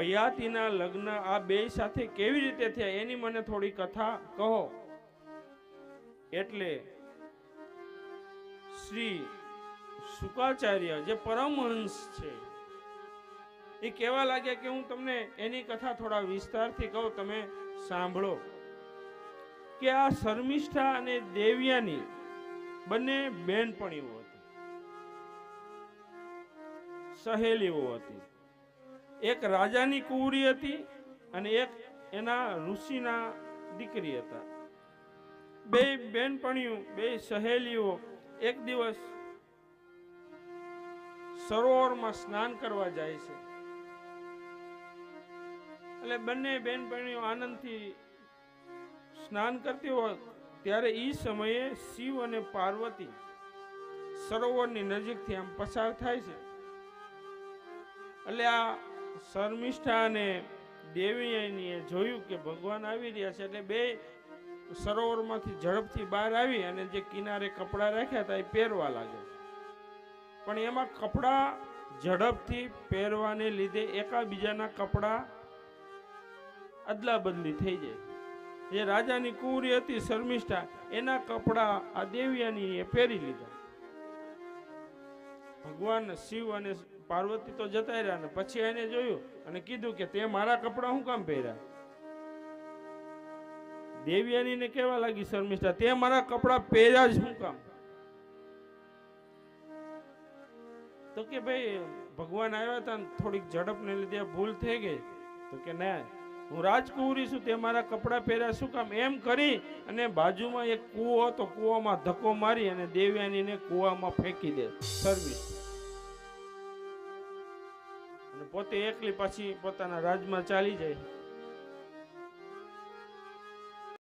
અયાતિના લગ્ન આ બે સાથે કેવી રીતે થયા એની મને થોડી કથા કહો. એટલે શ્રી શુકાચાર્ય જે પરમહંસ છે, એ કહેવા લાગ્યા કે હું તમને એની કથા થોડા વિસ્તારથી કહું, તમે સાંભળો કે આ શર્મિષ્ઠા અને દેવ્યાની બંને બેનપણીઓ હતી, સહેલીઓ હતી. એક રાજાની કુંવરી હતી અને એક એના ઋષિના દીકરી હતા. બે બેનપણીઓ બે સહેલીઓ એક દિવસ સરોવરમાં સ્નાન કરવા જાય છે. એટલે બંને બેનપણીઓ આનંદથી સ્નાન કરતી હોય ત્યારે એ સમયે શિવ અને પાર્વતી સરોવરની નજીકથી આમ પસાર થાય છે. એટલે આ શર્મિષ્ઠા અને દેવીએ જોયું કે ભગવાન આવી રહ્યા છે એટલે બે સરોવરમાંથી ઝડપથી બહાર આવી અને જે કિનારે કપડાં રાખ્યા હતા એ પહેરવા લાગે પણ એમાં કપડાં ઝડપથી પહેરવાને લીધે એકાબીજાના કપડાં અદલા બદલી થઈ જાય. જે રાજાની કુંવરી હતી શર્મિષ્ઠા, એના કપડાં આ દેવ્યાની પહેરી લીધા. ભગવાન શિવ અને પાર્વતી તો જતા રહ્યા ને પછી એને જોયું અને કીધું કે તે મારા કપડાં હું કામ પહેર્યા? દેવ્યાનીને કેવા લાગી, શર્મિષ્ઠા, તે મારા કપડાં પહેર્યા જ શું કામ? તો કે ભાઈ, ભગવાન આવ્યા હતા ને થોડીક ઝડપને લીધે ભૂલ થઈ ગઈ. તો કે ના, હું રાજકુંવરી છું, તે મારા કપડાં પહેર્યા શું કામ? એમ કરી અને બાજુમાં એક કૂવો હતો, કૂવામાં ધક્કો મારી અને દેવ્યાનીને કૂવામાં ફેંકી દે. સર્વિસ પોતે એકલી પાછી પોતાના રાજમાં ચાલી જાય.